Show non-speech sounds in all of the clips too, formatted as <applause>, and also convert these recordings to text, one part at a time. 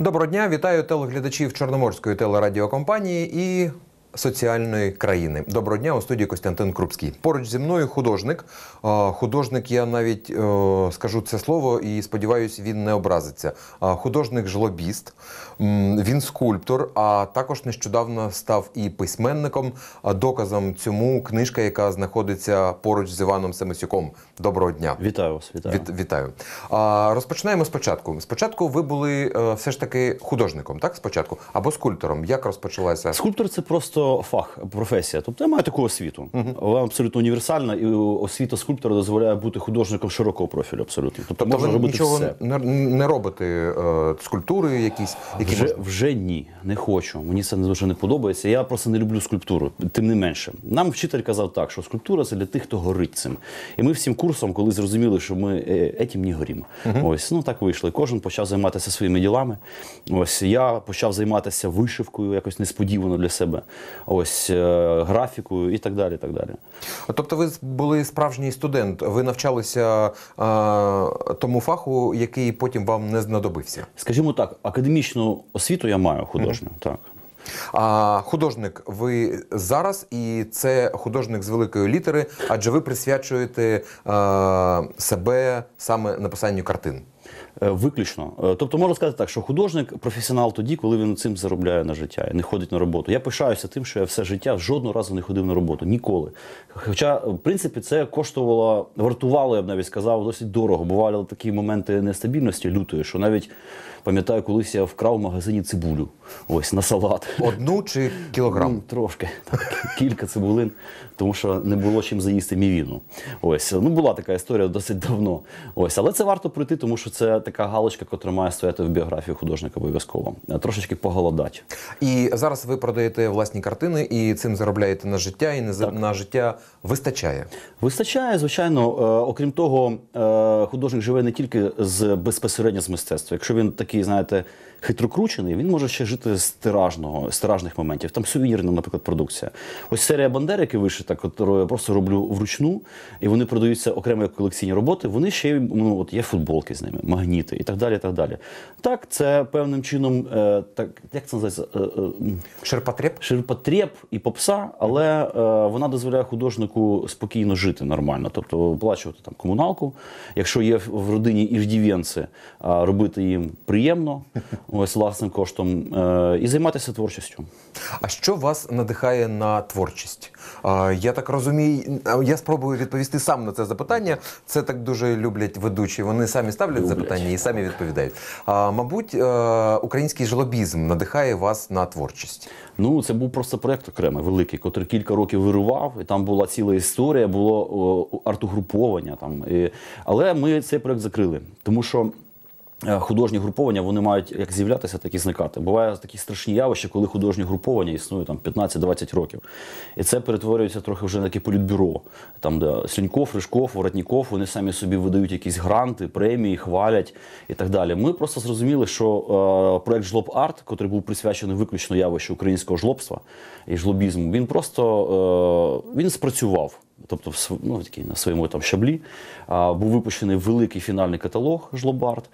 Доброго дня, вітаю телеглядачів Чорноморської телерадіокомпанії і соціальної країни. Доброго дня у студії Костянтин Крупський. Поруч зі мною художник. Художник, я навіть е, скажу це слово і сподіваюся, він не образиться. А, Художник-жлобіст, М, він скульптор, а також нещодавно став і письменником. Доказом цьому книжка, яка знаходиться поруч з Іваном Семисюком. Доброго дня. Вітаю вас, вітаю. Віт, вітаю. А, розпочинаємо спочатку. Спочатку ви були е, все ж таки художником, так? Спочатку? Або скульптором. Як розпочалася? Скульптор це просто фах, професія. Тобто я маю таку освіту. Вона абсолютно універсальна, і освіта скульптора дозволяє бути художником широкого профілю. Абсолютно. Тобто, Тобто можна ви робити нічого все. не, робите е, скульптури якісь, які Вже, можна- вже ні, не хочу. Мені це дуже не подобається. Я просто не люблю скульптуру. Тим не менше, нам вчитель казав так, що скульптура це для тих, хто горить цим. І ми всім курсом, коли зрозуміли, що ми е, етім не горімо. Ось ну так вийшло. Кожен почав займатися своїми ділами. Ось я почав займатися вишивкою, якось несподівано для себе. Ось е, графікою і так далі. Так далі. Тобто ви були справжній студент, ви навчалися е, тому фаху, який потім вам не знадобився. Скажімо так, освіту я маю художню. Так. А художник ви зараз, і це художник з великої літери, адже ви присвячуєте е, себе саме написанню картин. Е, Виключно. Е, Тобто можна сказати так, що художник професіонал тоді, коли він цим заробляє на життя і не ходить на роботу. Я пишаюся тим, що я все життя жодного разу не ходив на роботу. Ніколи. Хоча, в принципі, це коштувало, вартувало, я б навіть сказав, досить дорого. Бували такі моменти нестабільності лютої, що навіть пам'ятаю, колись я вкрав в магазині цибулю. Ось на салат. Одну чи кілограм? Ну, трошки, так, кілька цибулин, тому що не було чим заїсти мівіну. Ось, ну була така історія досить давно. Ось, але це варто пройти, тому що це така галочка, яка має стояти в біографії художника обов'язково. Е, Трошечки поголодати. І зараз ви продаєте власні картини і цим заробляєте на життя, і на, за- на життя вистачає. Вистачає, звичайно. Е, окрім того, е, художник живе не тільки з безпосередньо з мистецтва. Якщо він такий, знаєте, хитрокручений, він може ще жити з тиражного, з тиражних моментів. Там сувенірна, наприклад, продукція. Ось серія Бандерики вишита, яку я просто роблю вручну, і вони продаються окремо як колекційні роботи. Вони ще ну, от є футболки з ними, магніти і так далі. І так далі. Так, це певним чином, е, так як це називається? Е, е, Ширпотреб? ширпотреб і попса, але е, вона дозволяє художнику спокійно жити нормально, тобто оплачувати там комуналку. Якщо є в- родині іждівенці, а робити їм приємно, ось власним коштом, е, і займатися творчістю. А що вас надихає на творчість? Я так розумію, я спробую відповісти сам на це запитання. Це так дуже люблять ведучі. Вони самі ставлять Люблять. запитання і самі відповідають. А, мабуть, е, український жлобізм надихає вас на творчість. Ну, це був просто проєкт окремий, великий, котрий кілька років вирував, і там була ціла історія, було артугруповання. Там. Але ми цей проєкт закрили, тому що. Е, Художні груповання вони мають як з'являтися, так і зникати. Буває такі страшні явища, коли художні груповання існують там 15-20 років. І це перетворюється трохи вже на таке політбюро. Там, де Сліньков, Рижков, Воротніков, вони самі собі видають якісь гранти, премії, хвалять і так далі. Ми просто зрозуміли, що е, проект Жлоб Арт, який був присвячений виключно явищу українського жлобства і жлобізму, він просто е, він спрацював. Тобто, ну, такий, на своєму там щаблі. А, був випущений великий фінальний каталог Жлобарт,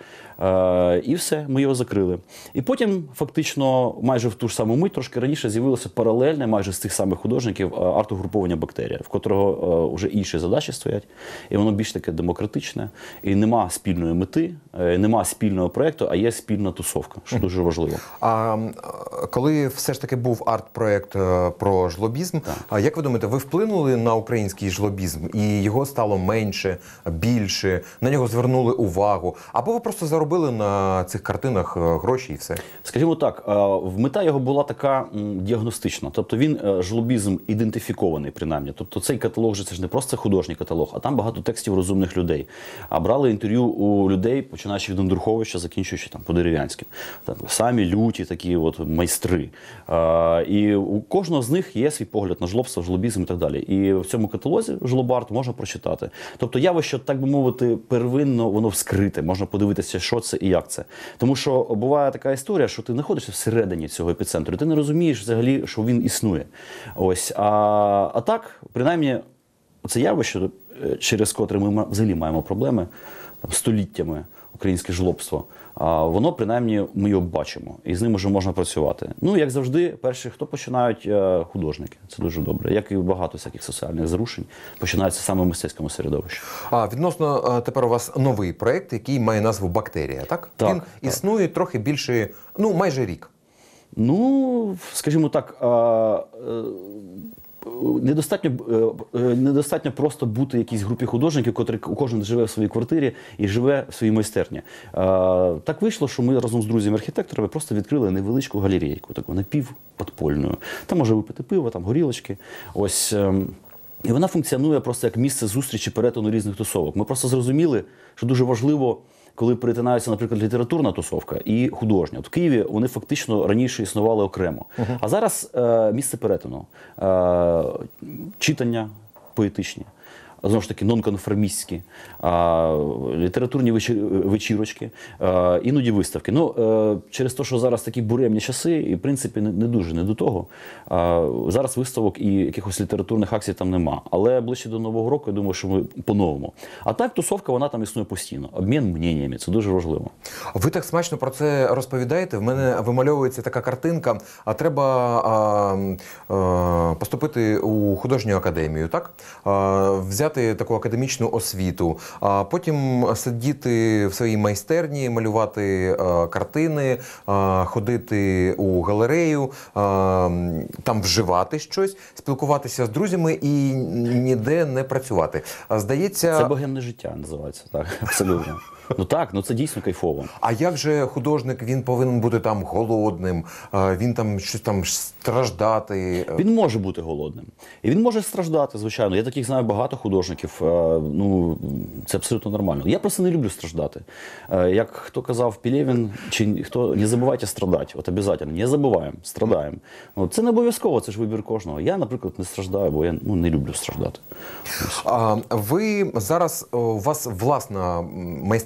е, і все, ми його закрили. І потім, фактично, майже в ту ж саму мить, трошки раніше, з'явилося паралельне, майже з тих самих художників, е, артогруповання бактерія, в котрого е, вже інші задачі стоять, і воно більш таке демократичне, і нема спільної мети, нема спільного проєкту, а є спільна тусовка, що дуже важливо. А коли все ж таки був арт-проект е, про жлобізм, а як ви думаєте, ви вплинули на український жлобізм і його стало менше, більше, на нього звернули увагу? Або ви просто заробили на цих картинах е, гроші і все? Скажімо так, е, мета його була така діагностична. Тобто він е, жлобізм ідентифікований, принаймні. Тобто цей каталог це ж не просто художній каталог, а там багато текстів розумних людей. А брали інтерв'ю у людей, починаючи від Андруховича, закінчуючи там по дерев'янським. Там самі люті такі от майстри. І у кожного з них є свій погляд на жлобство, жлобізм і так далі. І в цьому каталозі жлобарт можна прочитати. Тобто явище, так би мовити, первинно воно вскрите, можна подивитися, що це і як це. Тому що буває така історія, що ти знаходишся всередині цього епіцентру, і ти не розумієш взагалі, що він існує. Ось а, а так, принаймні, це явище, е, через котре ми взагалі маємо проблеми там, століттями. українське жлобство, воно принаймні ми його бачимо, і з ним вже можна працювати. Ну як завжди, перші, хто починають е, художники, це дуже добре. Як і багато всяких соціальних зрушень, починаються саме в мистецькому середовищі. А відносно е, тепер у вас новий проект, який має назву Бактерія. Так, Так, він так. існує трохи більше, ну майже рік. Ну, скажімо так, а, е, недостатньо, е, е, недостатньо просто бути якійсь групі художників, котрі кожен живе в своїй квартирі і живе в своїй майстерні. Так вийшло, що ми разом з друзями-архітекторами просто відкрили невеличку галерейку, таку напівподпольну. Там може випити пиво, там горілочки. Ось. ем, І вона функціонує просто як місце зустрічі перетину різних тусовок. Ми просто зрозуміли, що дуже важливо, коли перетинається, наприклад, літературна тусовка і художня. От в Києві вони фактично раніше існували окремо. А зараз е, місце перетину, е, читання поетичні. Знову ж таки, нонконформістські, літературні вечі- вечірочки, іноді виставки. Ну, е, через те, що зараз такі буремні часи, і в принципі не, дуже не до того. Зараз виставок і якихось літературних акцій там нема. Але ближче до Нового року, я думаю, що ми по-новому. А так, тусовка вона там існує постійно. Обмін мненнями, це дуже важливо. Ви так смачно про це розповідаєте. В мене вимальовується така картинка. А треба а, а, поступити у художню академію, так а, взяти таку академічну освіту, а потім сидіти в своїй майстерні, малювати картини, ходити у галерею, там вживати щось, спілкуватися з друзями і ніде не працювати. Здається, Це богемне життя називається так. <laughs> Абсолютно. Ну так, ну це дійсно кайфово. А як же художник він повинен бути там голодним, він там щось там страждати. Він може бути голодним. І він може страждати, звичайно. Я таких знаю багато художників. е, Ну, це абсолютно нормально. Я просто не люблю страждати. Е, Як хто казав Пілєвін, чи хто не забувайте страдати. От обов'язково, не забуваємо, страдаємо. Ну, це не обов'язково, це ж вибір кожного. Я, наприклад, не страждаю, бо я ну, не люблю страждати. А, ви зараз у вас власна м,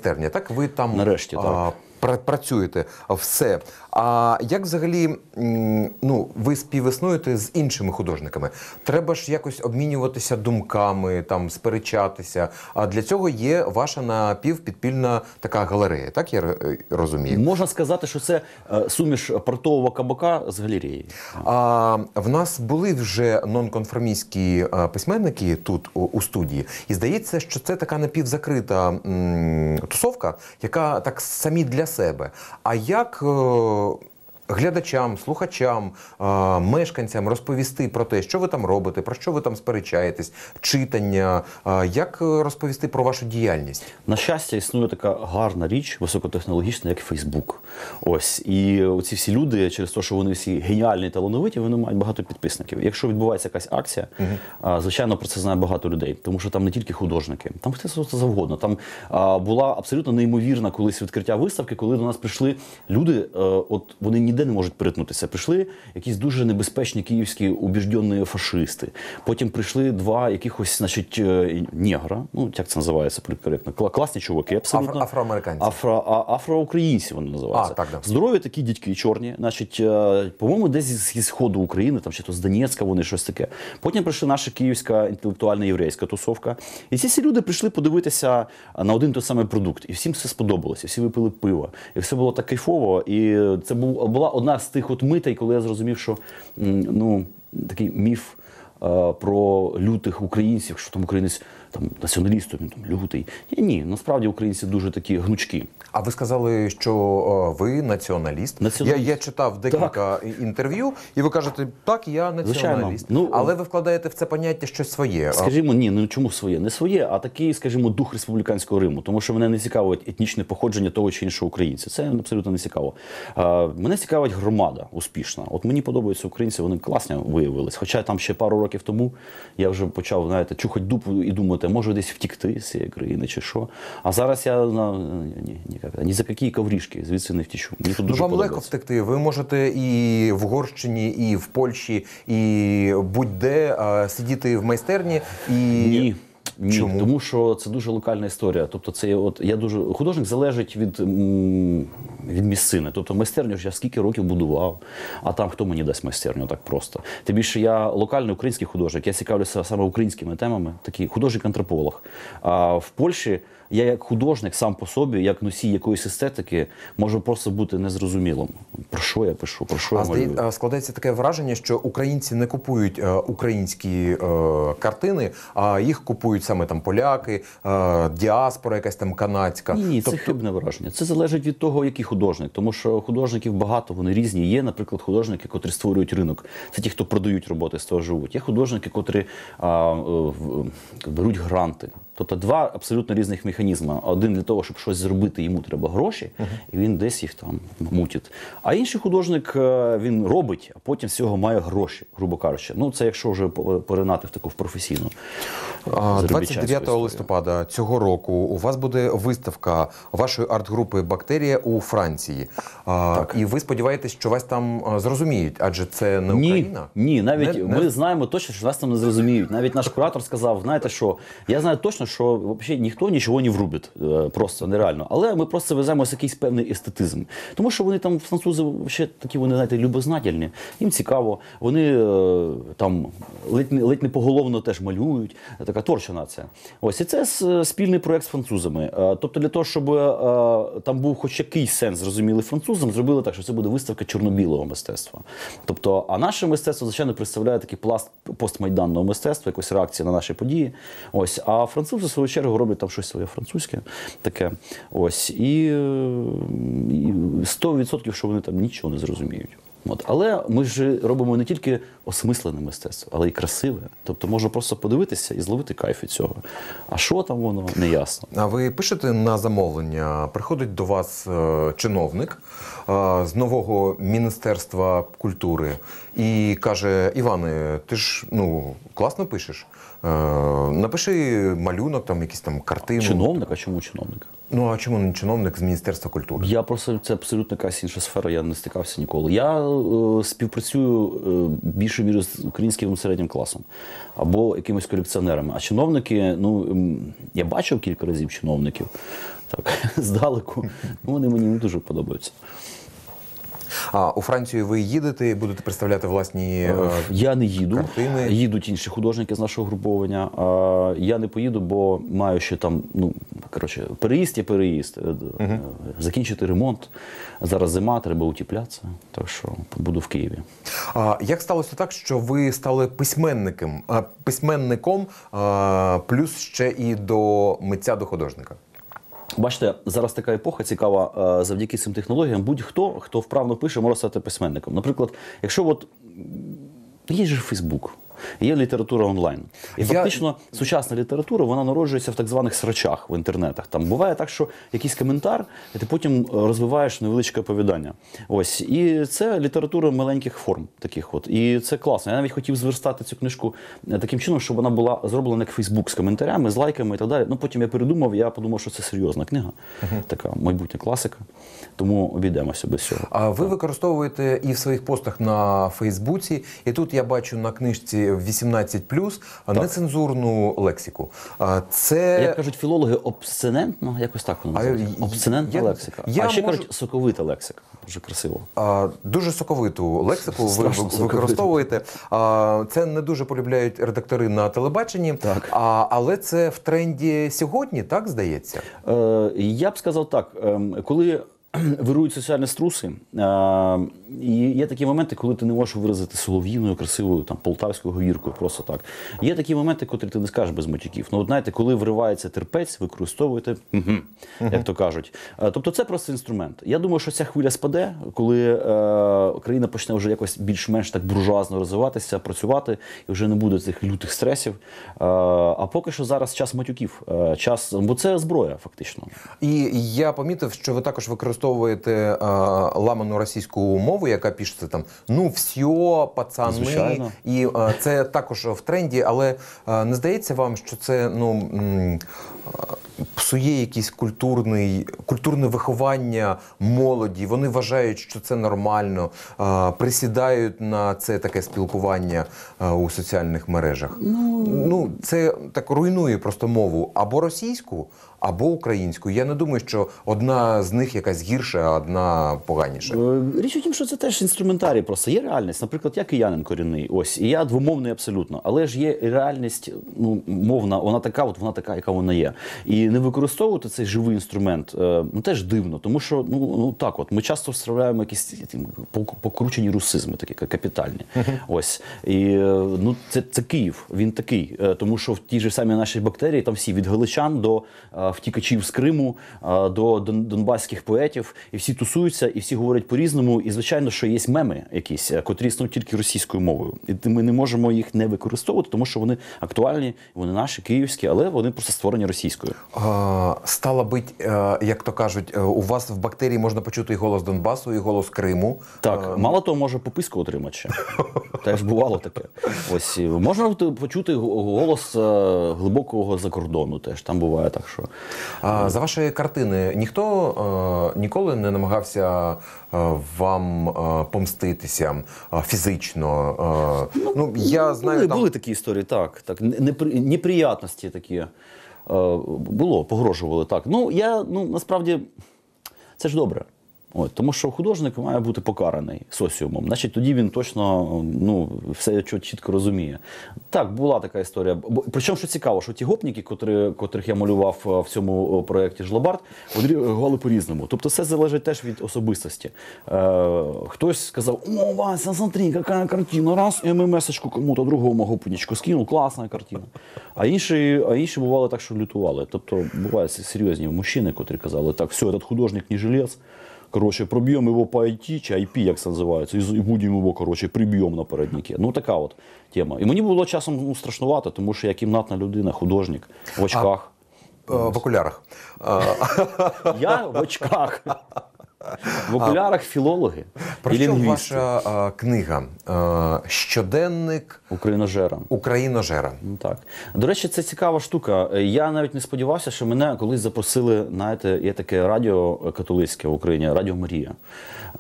майстерня, так? Ви там Нарешті, а, так. пра- працюєте все. А як взагалі ну, ви співіснуєте з іншими художниками? Треба ж якось обмінюватися думками, там сперечатися. А для цього є ваша напівпідпільна така галерея, так я е, розумію? Можна сказати, що це е, суміш портового кабака з галереї. А в нас були вже нонконформістські е, письменники тут у, у студії, і здається, що це така напівзакрита тусовка, яка так самі для себе. А як е, глядачам, слухачам, мешканцям розповісти про те, що ви там робите, про що ви там сперечаєтесь, читання, як е, розповісти про вашу діяльність? На щастя, існує така гарна річ, високотехнологічна, як Фейсбук. Ось і ці всі люди, через те, що вони всі геніальні талановиті, вони мають багато підписників. Якщо відбувається якась акція, звичайно, про це знає багато людей, тому що там не тільки художники, там хтось завгодно. Там була абсолютно неймовірна колись відкриття виставки, коли до нас прийшли люди. е, от вони ніде не можуть перетнутися. Прийшли якісь дуже небезпечні київські убіжденні фашисти. Потім прийшли два якихось, значить, е, негра, ну як це називається коректно, класні чуваки, абсолютно Афро- афроамериканці. Афро, афроукраїнці вони називаються. А, так, да. Здорові такі дядьки чорні, значить, е, по-моєму, десь зі зі сходу України, там чи то з Донецька, вони щось таке. Потім прийшла наша київська інтелектуальна єврейська тусовка. І ці всі люди прийшли подивитися на один той самий продукт. І всім все сподобалося, всі випили пиво. І все було так кайфово. І це був, була одна з тих от митей, коли я зрозумів, що ну, такий міф е, про лютих українців, що там українець там націоналіст, він там лютий. Ні, ні, насправді українці дуже такі гнучкі. А ви сказали, що о, ви націоналіст. Націоналіст. Я, я читав декілька і- інтерв'ю, і ви кажете, так, я націоналіст. Ну, Але ви вкладаєте в це поняття щось своє. Скажімо, ні, ну чому своє? Не своє, а такий, скажімо, дух республіканського Риму. Тому що мене не цікавить етнічне походження того чи іншого українця. Це абсолютно не цікаво. А, мене цікавить громада успішна. От мені подобаються українці, вони класні виявились. Хоча там ще пару років тому я вже почав, знаєте, чухати дупу і думати, може десь втікти з цієї країни чи що. А зараз я на ні, ні, ні за які коврішки звідси не втічу. Мені тут Ну, дуже вам легко втекти. Ви можете і в Угорщині, і в Польщі, і будь-де сидіти в майстерні і Ні. Ні, Чому? тому що це дуже локальна історія. Тобто, це от я дуже художник залежить від, від місцини. Тобто, майстерню ж я скільки років будував, а там хто мені дасть майстерню так просто. Тим більше я локальний український художник, я цікавлюся саме українськими темами, такий художник-антрополог. А в Польщі я як художник сам по собі, як носій якоїсь естетики, можу просто бути незрозумілим. Про що я пишу, про що А я малюю. а, складається таке враження, що українці не купують е, українські е, картини, а їх купують саме там поляки, е, діаспора, якась там канадська. Ні, ні, це Тобто- хибне враження. Це залежить від того, який художник. Тому що художників багато, вони різні. Є, наприклад, художники, котрі створюють ринок. Це ті, хто продають роботи, з того живуть. Є художники, котрі а, е, беруть гранти. Тобто два абсолютно різних механізми. Один для того, щоб щось зробити, йому треба гроші, і він десь їх там мутить. А інший художник е, він робить, а потім з цього має гроші, грубо кажучи. Ну це якщо вже по- поринати в таку в професійну. 29 листопада цього року у вас буде виставка вашої арт-групи Бактерія у Франції. А, І ви сподіваєтесь, що вас там зрозуміють, адже це не Україна. ні, навіть Не- ми не- знаємо точно, що нас там не зрозуміють. Навіть наш куратор сказав: знаєте що, я знаю точно, що взагалі ніхто нічого не врубить. Е, Просто нереально. Але ми просто веземо якийсь певний естетизм. Тому що вони там, французи, ще такі, вони, знаєте, любознательні, їм цікаво. Вони е, там ледь не, ледь не поголовно теж малюють. Така творча нація. Ось і це спільний проект з французами. Е, Тобто, для того, щоб там був хоч якийсь сенс зрозумілий французам, зробили так, що це буде виставка чорно-білого мистецтва. Тобто, а наше мистецтво, звичайно, представляє такий пласт постмайданного мистецтва, якось реакція на наші події. Ось, а французи, в свою чергу, роблять там щось своє французьке таке. Ось, і, е, і 100% що вони там нічого не зрозуміють. От. Але ми ж робимо не тільки осмислене мистецтво, але й красиве. Тобто можна просто подивитися і зловити кайф від цього. А що там воно не ясно. А ви пишете на замовлення, приходить до вас е, чиновник з нового міністерства культури і каже: Іване, ти ж ну класно пишеш. Е, напиши малюнок, там якісь там картину. Чиновник, а чому чиновник? Ну а чому не чиновник з міністерства культури? Я просто це абсолютно якась інша сфера, я не стикався ніколи. Я е, співпрацюю е, більшою мірою з українським середнім класом або якимись колекціонерами. А чиновники, ну я бачив кілька разів чиновників так, <laughs> здалеку. Ну, вони мені не дуже подобаються. А у Францію ви їдете будете представляти власні. е, Я не їду. картини. Їдуть інші художники з нашого груповання. А я не поїду, бо маю ще там, ну коротше, переїзд є переїзд. Е, е, Закінчити ремонт. Зараз зима, треба утіплятися. Так що буду в Києві. А як сталося так, що ви стали письменником, письменником, плюс ще і до митця до художника? Бачите, зараз така епоха цікава. е, Завдяки цим технологіям будь-хто, хто вправно пише, може стати письменником. Наприклад, якщо от є ж Фейсбук. Є література онлайн. І Я- фактично сучасна література вона народжується в так званих срачах в інтернетах. Там буває так, що якийсь коментар, і ти потім е, розвиваєш невеличке оповідання. Ось і це література маленьких форм, таких от. І це класно. Я навіть хотів зверстати цю книжку е, таким чином, щоб вона була зроблена як Фейсбук з коментарями, з лайками і так далі. Ну потім я передумав, я подумав, що це серйозна книга, така майбутня класика. Тому обійдемося без цього. А ви використовуєте і в своїх постах на Фейсбуці, і тут я бачу на книжці 18+, нецензурну лексику. Це Як кажуть філологи, обсценентна, якось так воно називається. я- я- лексика. я а ще можу- кажуть соковита лексика. Дуже красиво. а, дуже соковиту лексику ви Страшно ви- використовуєте. А, Це не дуже полюбляють редактори на телебаченні, Так. А, але це в тренді сьогодні, так здається? Е, я б сказав так, ем, коли <clears throat> вирують соціальні струси, е, і є такі моменти, коли ти не можеш виразити солов'їною, красивою, там, полтавською говіркою, просто так. Є такі моменти, котрі ти не скажеш без матюків. Ну, от знаєте, коли вривається терпець, використовуєте, «мгм», як то кажуть. Е, Тобто це просто інструмент. Я думаю, що ця хвиля спаде, коли е, країна почне вже якось більш-менш так буржуазно розвиватися, працювати, і вже не буде цих лютих стресів. Е, а поки що зараз час матюків, е, час, бо це зброя, фактично. І я помітив, що ви також використовуєте а, ламану російську мову, яка пишеться там ну все, пацани. Звичайно. І а, це також в тренді, але а, не здається вам, що це ну м, а, псує якийсь культурний культурне виховання молоді. Вони вважають, що це нормально, а, присідають на це таке спілкування а, у соціальних мережах. Ну, це так руйнує просто мову або російську, або українську. Я не думаю, що одна з них якась гірша, а одна поганіша. Е, Річ у тім, що це теж інструментарій просто. Є реальність. Наприклад, я киянин корінний, ось, і я двомовний абсолютно. Але ж є реальність ну, мовна, вона така, от вона така, яка вона є. І не використовувати цей живий інструмент е, ну, теж дивно, тому що ну, ну так, от ми часто вставляємо якісь покручені русизми, такі капітальні. Ось і е, ну це, це Київ. Він такий, тому що в тій же самій нашій бактерії там всі від галичан до е, втікачів з Криму до донбаських поетів, і всі тусуються, і всі говорять по-різному. І звичайно, що є меми якісь, е, котрі існують тільки російською мовою. І ми не можемо їх не використовувати, тому що вони актуальні, вони наші, київські, але вони просто створені російською. А, стало бить, е, як то кажуть, е, у вас в бактерії можна почути і голос Донбасу, і голос Криму. Так, мало того, може пописку отримати ще. <laughs> Теж бувало таке. Ось можна почути голос глибокого закордону. Теж там буває так, що А, за вашої картини ніхто е, ніколи не намагався е, вам е, помститися е, фізично. Е, ну, я знаю, були, там... були такі історії, так. так. Непри... Неприятності такі е, було, погрожували так. Ну, я ну насправді це ж добре. От, тому що художник має бути покараний соціумом. Значить, тоді він точно ну, все чітко розуміє. Так, була така історія. Причому, що цікаво, що ті гопніки, котрі, котрих я малював е, в цьому е, проєкті Жлобард, вони реагували по-різному. Тобто все залежить теж від особистості. Е, хтось сказав: О, Вася, смотри, яка картина, раз, і ММС-очку кому-то другому гопничку скинув, класна картина. А інші, а інші бували так, що лютували. Тобто бувають серйозні мужчини, котрі казали, так, все, этот художник не жилец, Короче, пробьем его по IT, чи IP, як це називається, і будемо його, короче, приб'ємо на передники. Ну, така от тема. І мені було часом ну, страшнувато, тому що я кімнатна людина, художник в очках. А, в окулярах. Е, Я в очках. В окулярах філологи Про і що лінгвісти. ваша е, книга? Е, щоденник Україножерам. Україножера. Ну, Так. До речі, це цікава штука. Я навіть не сподівався, що мене колись запросили, знаєте, є таке радіо католицьке в Україні, Радіо Марія,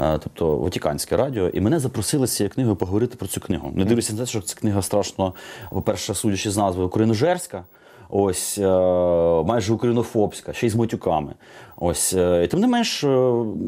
Е, тобто Ватиканське радіо. І мене запросили з цією книгою поговорити про цю книгу. Не дивлюся на те, що ця книга страшно, по-перше, судячи з назви, україножерська. Ось е, майже українофобська, ще й з матюками. Ось е, і тим не менш, е,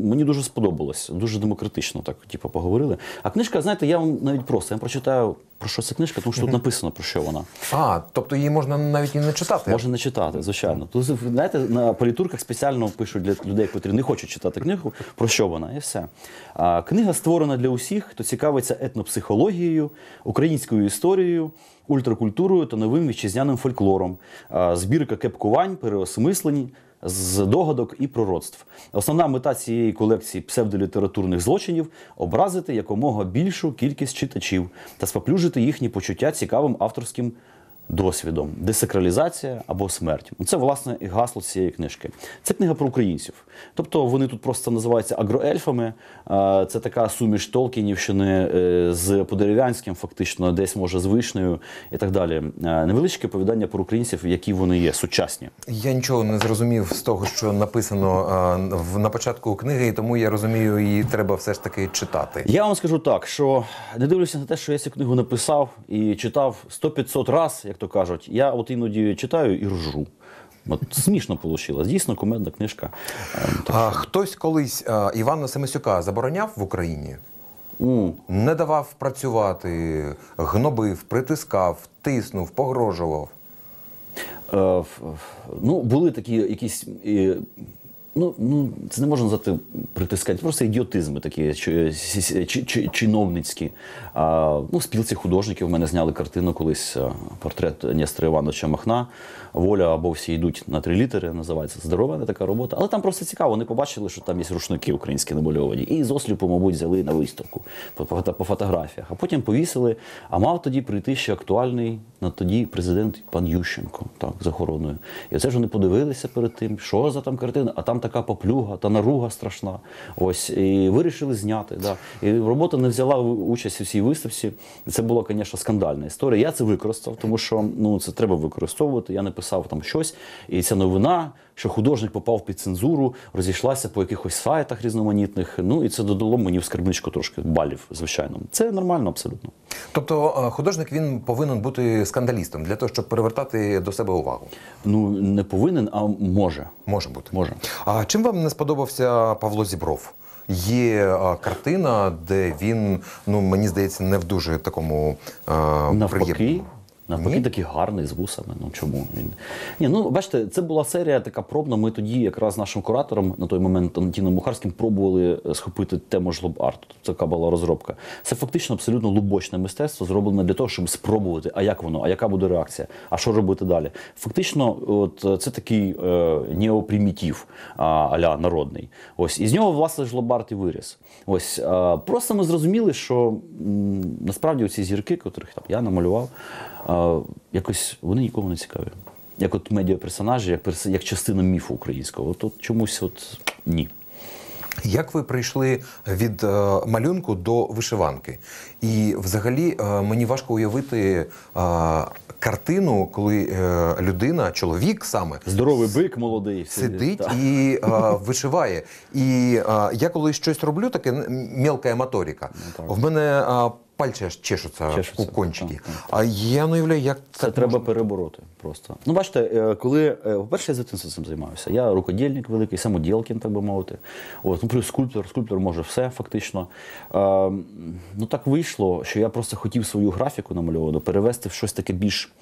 мені дуже сподобалось, дуже демократично так, типу, поговорили. А книжка, знаєте, я вам навіть просто я прочитаю про що ця книжка, тому що тут написано про що вона. А, тобто її можна навіть і не читати. Можна не читати, звичайно. Тут, знаєте, на політурках спеціально пишуть для людей, котрі не хочуть читати книгу, про що вона, і все. А, книга створена для усіх, хто цікавиться етнопсихологією, українською історією, ультракультурою та новим вітчизняним фольклором. А, збірка кепкувань, переосмислень. З догадок і пророцтв. Основна мета цієї колекції псевдолітературних злочинів образити якомога більшу кількість читачів та споплюжити їхні почуття цікавим авторським досвідом, десакралізація або смерть. Це власне і гасло цієї книжки. Це книга про українців. Тобто вони тут просто називаються агроельфами. Це така суміш Толкінівщини е, з подерев'янським, фактично, десь може з вишнею і так далі. Невеличке оповідання про українців, які вони є, сучасні. Я нічого не зрозумів з того, що написано в- на початку книги, і тому я розумію, її треба все ж таки читати. Я вам скажу так, що не дивлюся на те, що я цю книгу написав і читав 100-500 раз, як то кажуть. Я от іноді читаю і ржу. От смішно вийшло. Дійсно, кумедна книжка. Ем, А, хтось колись е, Івана Семисюка забороняв в Україні, У, не давав працювати, гнобив, притискав, тиснув, погрожував. Е, ну, були такі якісь. Е, Ну, ну, це не можна назвати притискання, просто ідіотизми такі чи, чи, чи, чиновницькі. А, ну, спілці художників в мене зняли картину колись портрет Нестра Івановича Махна. Воля або всі йдуть на три літери, називається здоровена така робота. Але там просто цікаво, вони побачили, що там є рушники українські намальовані. І з осліпу, мабуть, взяли на виставку по, по, по фотографіях. А потім повісили. А мав тоді прийти ще актуальний на тоді президент пан Ющенко, так, з охороною. І оце ж вони подивилися перед тим, що за там картина, а там така поплюга, та наруга страшна. Ось і вирішили зняти. Да. І робота не взяла участь у цій виставці. Це була, звісно, скандальна історія. Я це використав, тому що ну це треба використовувати. Я написав там щось, і ця новина, що художник попав під цензуру, розійшлася по якихось сайтах різноманітних. Ну і це додало мені в скарбничку трошки балів, звичайно. Це нормально абсолютно. Тобто е, художник він повинен бути скандалістом для того, щоб привертати до себе увагу. Ну не повинен, а може. Може бути. Може. А чим вам не сподобався Павло Зібров? Є е, картина, де він, ну мені здається, не в дуже такому е, Навпаки, приємному. Навпаки, Ні? такий гарний з вусами. Ну чому він? Ні, ну бачите, це була серія така пробна. Ми тоді, якраз нашим куратором на той момент Антоном Мухарським, пробували е, схопити тему жлоб-арт. Тобто така була розробка. Це фактично абсолютно лубочне мистецтво, зроблене для того, щоб спробувати, а як воно, а яка буде реакція, а що робити далі. Фактично, от е, це такий е, неопримітив а, аля народний. Ось і з нього власне жлобарт і виріс. Ось а, просто ми зрозуміли, що м, насправді ці зірки, котрих там я намалював, якось вони нікому не цікаві. Як от медіаперсонажі, як перс- як частина міфу українського. От, от чомусь от ні. Як ви прийшли від е, малюнку до вишиванки? І взагалі е, мені важко уявити е, картину, коли е, людина, чоловік саме. Здоровий бик молодий. Сидить так. і е, вишиває. І е, я коли щось роблю, таке мелка моторика. так. В мене е, пальці аж чешуться, Чешуться, кончики. так, так. А я не уявляю, як Це так треба перебороти просто. Ну, бачите, е, коли, е, по-перше, я з дитинства цим займаюся. Я рукодільник великий, самоділкін, так би мовити. От, ну, плюс скульптор, скульптор може все фактично. Е, ну так вийшло, що я просто хотів свою графіку намальовану перевести в щось таке більш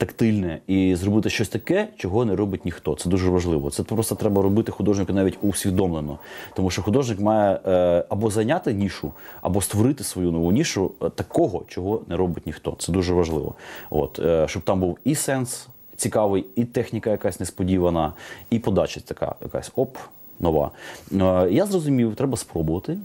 тактильне і зробити щось таке, чого не робить ніхто. Це дуже важливо. Це просто треба робити художнику навіть усвідомлено. Тому що художник має е, або зайняти нішу, або створити свою нову нішу е, такого, чого не робить ніхто. Це дуже важливо. От, е, щоб там був і сенс цікавий, і техніка якась несподівана, і подача така якась оп, нова. Я зрозумів, треба спробувати.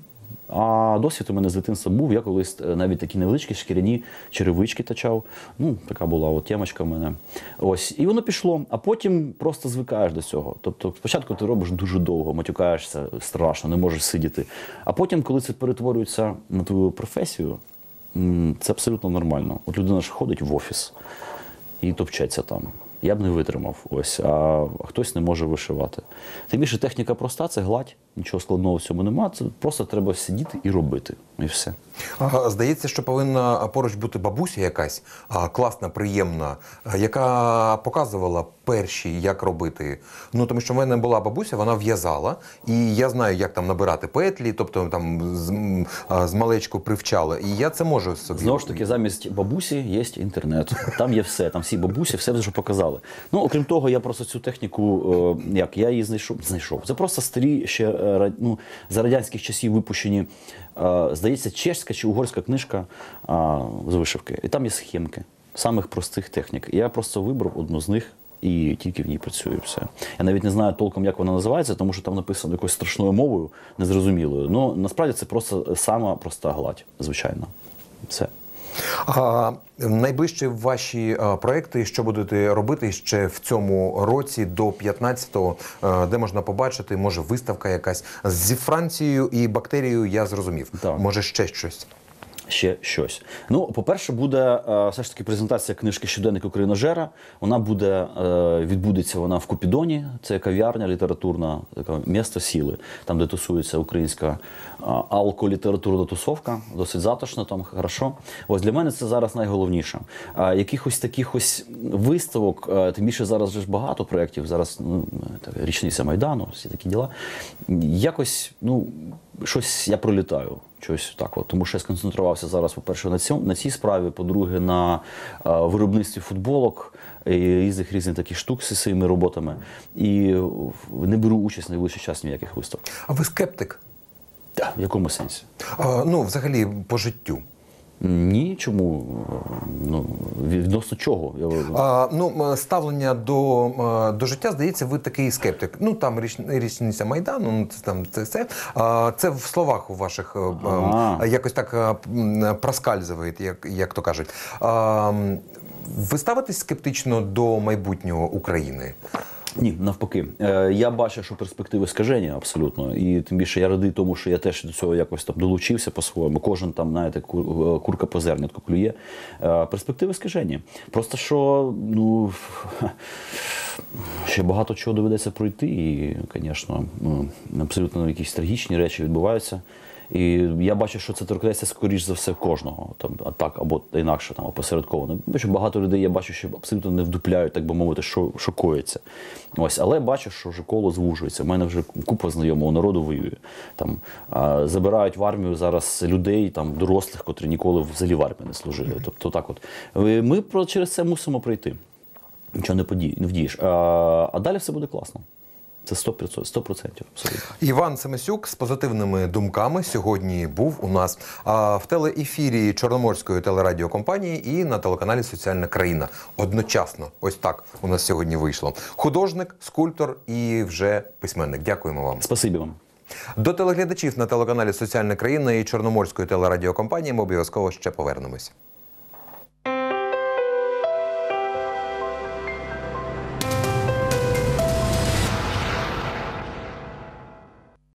А досвід у мене з дитинства був. Я колись е, навіть такі невеличкі шкіряні черевички тачав. Ну, така була от темочка в мене. Ось. І воно пішло, а потім просто звикаєш до цього. Тобто, спочатку ти робиш дуже довго, матюкаєшся, страшно, не можеш сидіти. А потім, коли це перетворюється на твою професію, це абсолютно нормально. От людина ж ходить в офіс і топчеться там. Я б не витримав, ось, а хтось не може вишивати. Тим більше техніка проста, це гладь, нічого складного в цьому нема. Це просто треба сидіти і робити. І все. А, Здається, що повинна поруч бути бабуся якась класна, приємна, яка показувала перші, як робити. Ну тому що в мене була бабуся, вона в'язала, і я знаю, як там набирати петлі, тобто там з, з малечку привчала. І я це можу собі. Знову ж таки, замість бабусі є інтернет. Там є все. Там всі бабусі, все вже показали. Ну, окрім того, я просто цю техніку, е, як я її знайшов, знайшов. Це просто старі ще е, ну, за радянських часів випущені, е, здається, чешська чи угорська книжка з вишивки. І там є схемки самих простих технік. Я просто вибрав одну з них. І тільки в ній працюю все. Я навіть не знаю толком, як вона називається, тому що там написано якоюсь страшною мовою, незрозумілою. Ну насправді це просто сама проста гладь, звичайно. Все. А найближчі ваші проекти, що будете робити ще в цьому році до 15-го, е, де можна побачити, може виставка якась зі Францією і бактерією, я зрозумів. Так. Може ще щось. Ще щось. Ну, по-перше, буде е, все ж таки презентація книжки Щоденник Україножера. Вона буде е, відбудеться вона в Купідоні. Це кав'ярня літературна, така місто сіли, там, де тусується українська е, алколітературна тусовка. Досить затишно, там хорошо. Ось для мене це зараз найголовніше. Якихось таких ось виставок, тим більше зараз ж багато проєктів. Зараз ну, річниця Майдану, всі такі діла. Якось, ну, щось я пролітаю. Щось так, от. тому що я сконцентрувався зараз, по-перше, на цьому на цій справі, по-друге, на е, виробництві футболок і різних різних таких штук зі своїми роботами. І не беру участь найближчий час ніяких в виставках. А ви скептик? В якому сенсі? А, ну, взагалі, по життю. Ні, чому? Ну, відносно чого? А, ну, ставлення до, до життя, здається, ви такий скептик. Ну, там річ, річниця Майдану, ну, це, там, це все. А, це в словах у ваших е, м, Ага. якось так е, проскальзує, як, як то кажуть. А, ви ставитесь скептично до майбутнього України? Ні, навпаки. Е, я бачу, що перспективи скажені абсолютно. І тим більше я радий тому, що я теж до цього якось там долучився по-своєму. Кожен там, знаєте, е, курка по зернятку клює. Е, перспективи скажені. Просто що, ну. <laughs> Ще багато чого доведеться пройти, і, звісно, абсолютно якісь трагічні речі відбуваються. І я бачу, що це торкнеться скоріш за все кожного, там так або інакше там опосередковано. Бачу, багато людей я бачу, що абсолютно не вдупляють, так би мовити, що, коїться. Ось, але бачу, що вже коло звужується. У мене вже купа знайомого народу воює. Там а, забирають в армію зараз людей, там дорослих, котрі ніколи взагалі в армії не служили. Тобто, так от ми про через це мусимо пройти. Нічого не подій, не вдієш. А, а далі все буде класно. Це 100%, 100% абсолютно. Іван Семисюк з позитивними думками сьогодні був у нас а, в телеефірі Чорноморської телерадіокомпанії і на телеканалі Соціальна країна. Одночасно, ось так у нас сьогодні вийшло. Художник, скульптор і вже письменник. Дякуємо вам. Спасибі вам. До телеглядачів на телеканалі Соціальна країна і Чорноморської телерадіокомпанії ми обов'язково ще повернемось.